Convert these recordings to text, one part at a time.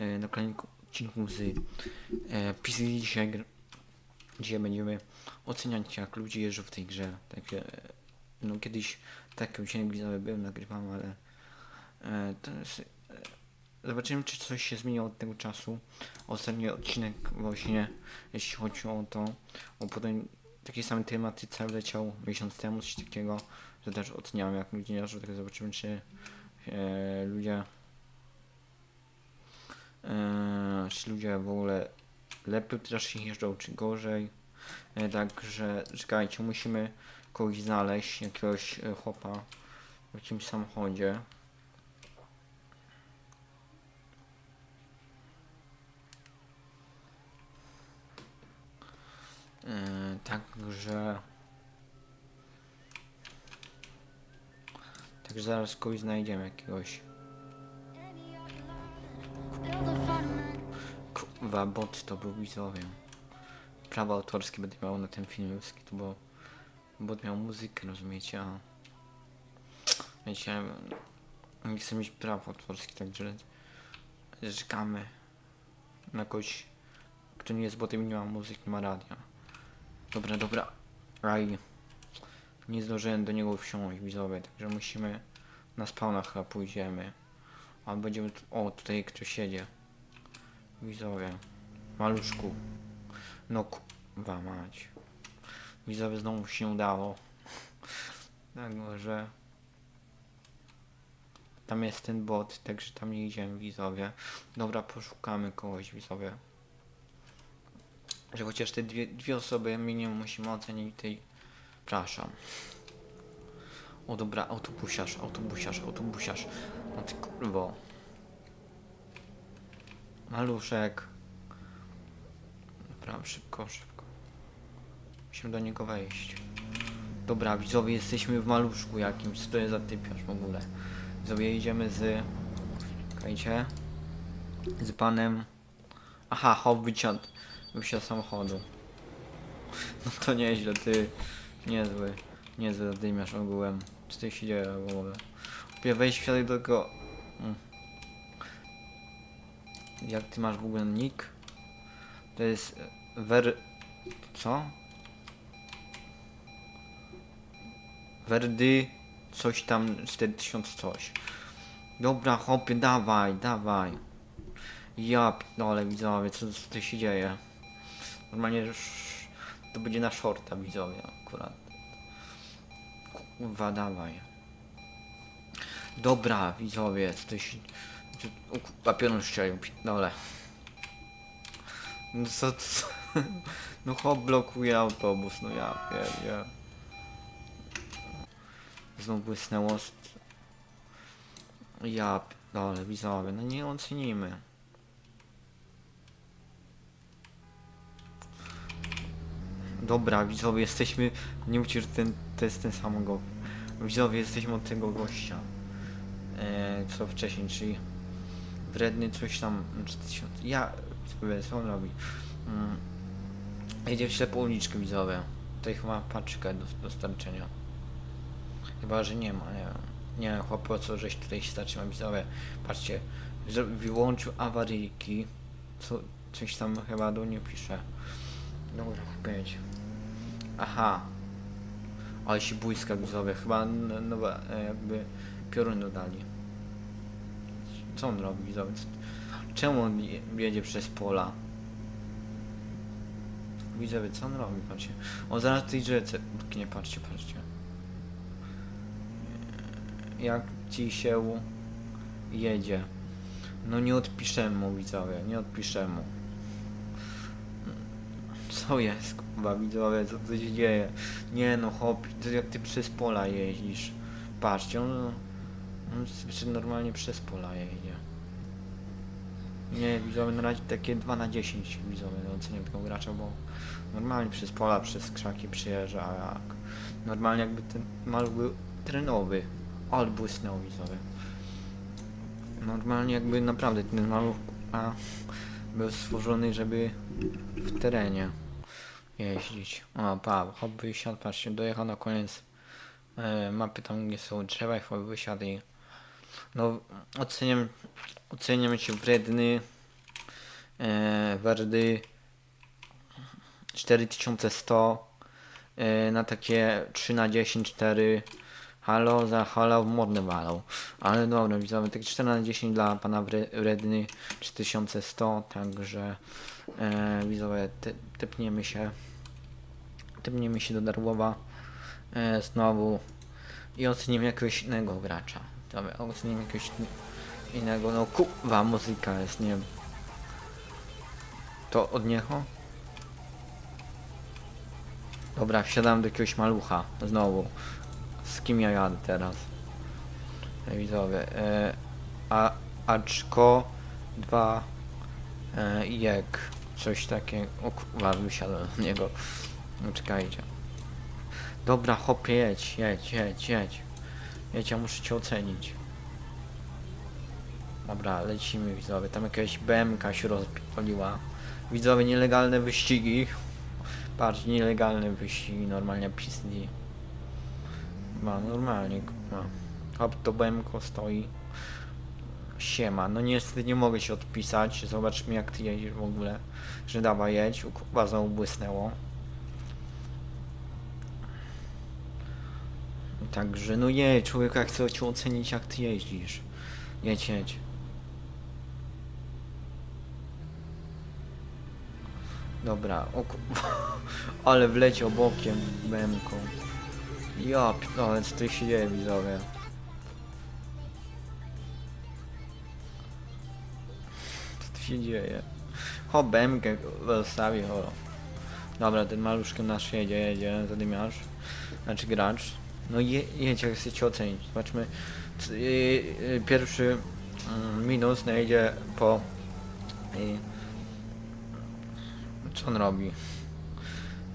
e, na kolejnym odcinku z e, PC dzisiaj, dzisiaj będziemy oceniać jak ludzie jeżdżą w tej grze. Takie, e, no kiedyś taki odcinek widzowy był, nagrywam, ale e, zobaczymy czy coś się zmieniło od tego czasu. Ostatni odcinek właśnie, jeśli chodzi o to, o potem takiej samej tematyce leciał miesiąc temu, coś takiego, że też oceniałem jak ludzie jeżdżą, tak zobaczymy czy e, ludzie e, czy ludzie w ogóle lepiej teraz się jeżdżą, czy gorzej. E, Także czekajcie, musimy kogoś znaleźć, jakiegoś e, chłopa w jakimś samochodzie. E, Także Także zaraz kogoś znajdziemy jakiegoś. Kurwa, bot to był widzowie. Prawa autorskie będę miał na ten film, to bo bot miał muzykę, rozumiecie, a wiecie, nie chcę mieć praw autorskich, także czekamy na kogoś, kto nie jest botem i nie ma muzyki, nie ma radia. Dobra, dobra, aj, nie zdążyłem do niego wsiąść, widzowie, także musimy na spawnach chyba pójdziemy. A będziemy o, tutaj ktoś siedzie. Widzowie. Maluszku. No kurwa mać. Widzowie znowu się udało. Dlatego, że tam jest ten bot, także tam nie idziemy widzowie. Dobra, poszukamy kogoś widzowie. Że chociaż te dwie, dwie osoby minimum musimy ocenić tej. Przepraszam. O dobra, autobusiarz, autobusiarz, autobusiarz. No ty kurwo. Maluszek. Dobra, szybko, szybko. Musimy do niego wejść. Dobra, widzowie, jesteśmy w maluszku jakimś. Co to jest za typiarz w ogóle? Widzowie, idziemy z... Czekajcie. Z panem... Aha, hop, wysiadł. Wysiadł samochodu. No to nieźle, ty. Niezły. Niezły dymiarz ogółem. Co tutaj się dzieje w ogóle? Wejść wsiadaj do tego... Mm. Jak ty masz w ogóle nick? To jest e, Ver... Co? Werdy... Coś tam... 4000 coś. Dobra, chłopie, dawaj, dawaj. Ja ale widzowie, co, co tu się dzieje? Normalnie już... To będzie na shorta, widzowie, akurat. Kurwa, dawaj. Dobra, widzowie, co to się... kurwa, piorun strzelił, dole. No co, co? No hop blokuje autobus, no ja pierdzie. Znów błysnęło... z- Ja dole, widzowie, no nie ocenimy. Dobra, widzowie, jesteśmy... Nie mówcie, że ten, to jest ten sam go. Widzowie, jesteśmy od tego gościa. E, co wcześniej, czyli... Wredny coś tam... 4000. Ja... Sobie, co on robi? Mm. Jedzie w ślepą uliczkę, widzowie. Tutaj chyba ma paczkę do dostarczenia. Chyba, że nie ma, nie wiem. Nie wiem, chłopie, o co żeś tutaj się zatrzyma, widzowie. Patrzcie, wyłączył awaryjki. Co, coś tam chyba do nie pisze. Dobra, pięć. Aha. Ale się błyska widzowie, chyba nowe e, jakby piorun dodali. Co on robi Czemu on je- jedzie przez pola? Widzowie, co on robi? Patrzcie. On zaraz tej rzece nie patrzcie, patrzcie. Jak ci się jedzie? No nie odpiszę mu widzowie, nie odpiszę mu. Co jest, kurwa, widzowie, co tu się dzieje? Nie no, hop, jak ty przez pola jeździsz. Patrzcie, on, on sobie normalnie przez pola jedzie. Nie, widzowie, na razie takie 2 na 10 widzowie oceniam tego gracza, bo normalnie przez pola, przez krzaki przyjeżdża, a jak normalnie jakby ten maluch był terenowy, ale błysnął widzowie. Normalnie jakby naprawdę ten maluch a, był stworzony, żeby w terenie jeździć. O, pa, hop wysiadł, patrzcie, dojechał na koniec e, mapy tam, gdzie są drzewa i hop wysiadł i no oceniam, oceniam cię wredny, e, Werdy 4100 e, na takie 3 na 10 4 halo za halo modne walą ale dobra widzowie tak 4 na 10 dla pana Wre- Wredny 3100 także e, widzowie ty, typniemy się typniemy się do Darłowa e, znowu i ocenimy jakiegoś innego gracza dobra ocenimy jakiegoś innego no kurwa muzyka jest nie wiem to od niego? Dobra, wsiadam do jakiegoś malucha. Znowu. Z kim ja jadę teraz? Widzowie. E, a, aczko 2 e, jek. Coś takiego. O kurwa, wysiadłem do niego. No czekajcie. Dobra, hopie, jedź, jedź, jedź, jedź. Ja muszę cię ocenić. Dobra, lecimy widzowie. Tam jakaś BMK się rozpaliła. Widzowie, nielegalne wyścigi. Patrz, nielegalne wyścigi, normalnie pisni. Ma, normalnie, ma. Hop, to BMK stoi. Siema, no niestety nie mogę się odpisać. Zobaczmy jak ty jedziesz w ogóle. Że dawaj jedź, u Kuba znowu błysnęło. Także, no jej, człowiek jak chcę cię ocenić jak ty jeździsz. Jedź, jedź. Dobra, o ale wleciał bokiem memką. Ja ale co tu się dzieje widzowie? Co tu się dzieje? Ho, bemkę zostawi, ho. Dobra, ten maluszkiem nasz jedzie, jedzie, zadymiarz. Znaczy gracz. No je, jedź, jak chcecie ocenić. Zobaczmy. C- y, y, Pierwszy mm, minus jedzie po... y, co on robi?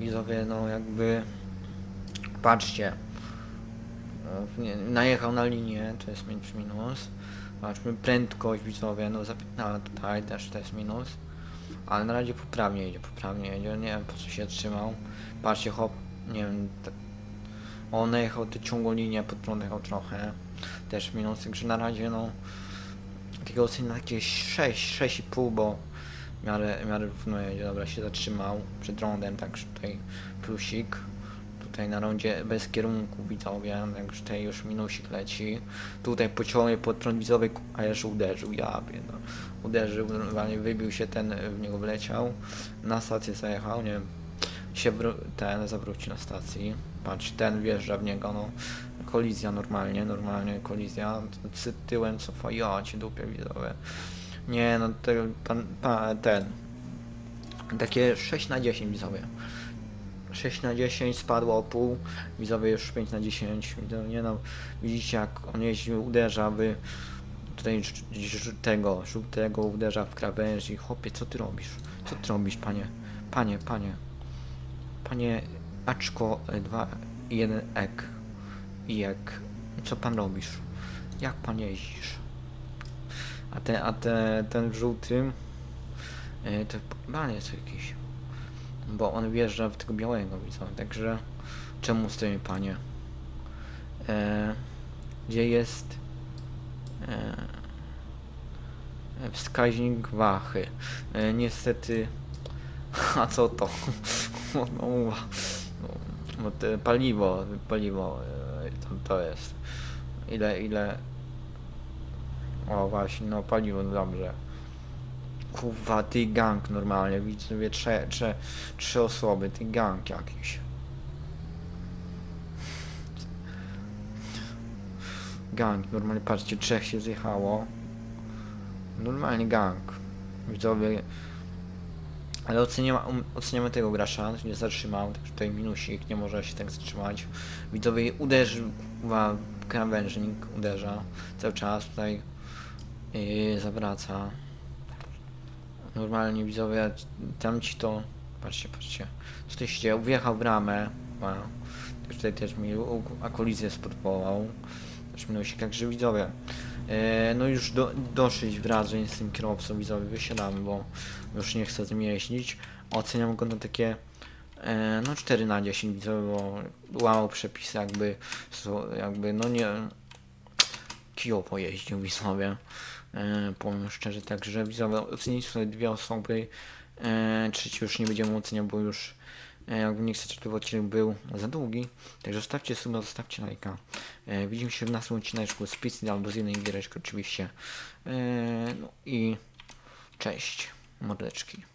Widzowie, no jakby... Patrzcie. No, nie- Najechał na linię, to jest min- minus. Patrzmy, prędkość widzowie, no zapytała tutaj też to jest minus. Ale na razie poprawnie jedzie, poprawnie jedzie, nie wiem po co się trzymał. Patrzcie, hop, nie wiem, t- on jechał tę ciągłą linię, pod prąd jechał trochę. Też minus, także na razie no... Takiego na jakieś 6, 6,5, bo w miarę, w miarę równo dobra, się zatrzymał przed rondem, także tutaj plusik. Tutaj na rondzie bez kierunku widzowie, także tutaj już minusik leci. Tutaj pociągnie pod prąd widzowy, a jeszcze uderzył, ja no. Uderzył, normalnie wybił się, ten w niego wleciał. Na stację zajechał, nie wiem, się ten zawróci na stacji. Patrz, ten wjeżdża w niego, no. Kolizja normalnie, normalnie kolizja. C tyłem cofa, ja cię dupie widzowie. Nie, no to pan, pan, ten. Takie 6 na 10 widzowie. 6 na 10 spadło o pół, widzowie już 5 na 10, widzowie, nie no, widzicie jak on jeździł, uderza, wy tutaj tego, żółtego uderza w krawędzi, chłopie, co ty robisz? Co ty robisz, panie? Panie, panie, panie, aczko 2, 1 ek, ek, co pan robisz? Jak pan jeździsz? A ten, a te, ten w żółtym, e, to pan jest jakiś bo on wjeżdża w tego białego widzowie, także czemu stoimy panie? E, gdzie jest e, wskaźnik wachy? E, niestety, a co to? no, no, no, te paliwo, paliwo e, to, to jest. Ile, ile? O właśnie, no paliwo, no dobrze. Kurwa, ty gang normalnie, widzę, trzy, trzy, trzy osoby, ty gang jakiś. Gang, normalnie patrzcie, trzech się zjechało. Normalnie gang. Widzowie. Ale oceniamy, um, oceniamy tego gracza, nie zatrzymał, także tutaj minusik, nie może się tak zatrzymać. Widzowie uderzył, krawężnik uderza cały czas tutaj yy, zawraca. Normalnie widzowie, tam ci to... Patrzcie, patrzcie. Co tu się dzieje? Wjechał w ramę. Wow. Tutaj też mi u- a kolizję spróbował. Też minusik, także widzowie. E, no już do, dosyć wrażeń z tym kierowcą widzowie wysiadamy, bo już nie chcę z nim jeździć. Oceniam go na takie e, no 4 na 10 widzowie, bo łamał przepisy jakby, jakby no nie kijowo jeździł widzowie. E, powiem szczerze, także widzowie sobie dwie osoby. E, trzeci już nie będziemy oceniał, bo już jakby nie chcecie, żeby odcinek był za długi. Także zostawcie suba, zostawcie lajka. E, widzimy się w następnym odcineczku z pizzy albo z jednej giereczki oczywiście. E, no i cześć, mordeczki.